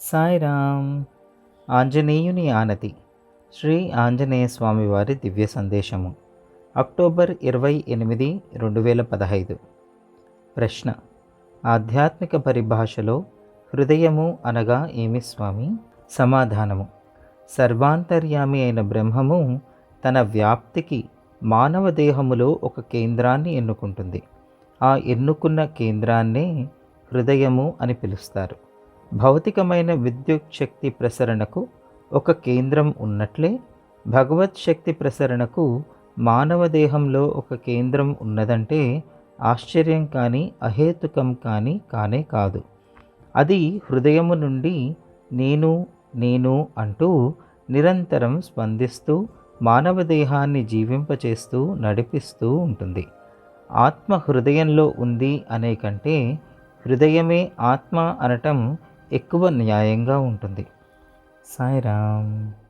సాయిరామ్. ఆంజనేయుని ఆనతి. శ్రీ ఆంజనేయ స్వామివారి దివ్య సందేశము. అక్టోబర్ ఇరవై ఎనిమిది రెండు వేల పదహైదు. ప్రశ్న. ఆధ్యాత్మిక పరిభాషలో హృదయము అనగా ఏమి స్వామి? సమాధానము. సర్వాంతర్యామి అయిన బ్రహ్మము తన వ్యాప్తికి మానవ దేహములో ఒక కేంద్రాన్ని ఎన్నుకుంటుంది. ఆ ఎన్నుకున్న కేంద్రాన్నే హృదయము అని పిలుస్తారు. భౌతికమైన విద్యుత్ శక్తి ప్రసరణకు ఒక కేంద్రం ఉన్నట్లే భగవత్ శక్తి ప్రసరణకు మానవ దేహంలో ఒక కేంద్రం ఉన్నదంటే ఆశ్చర్యం కానీ అహేతుకం కానీ కానే కాదు. అది హృదయము నుండి నేను నేను అంటూ నిరంతరం స్పందిస్తూ మానవ దేహాన్ని జీవింపచేస్తూ నడిపిస్తూ ఉంటుంది. ఆత్మ హృదయంలో ఉంది అనే కంటే హృదయమే ఆత్మ అనటం ఎక్కువ న్యాయంగా ఉంటుంది. సాయిరామ్.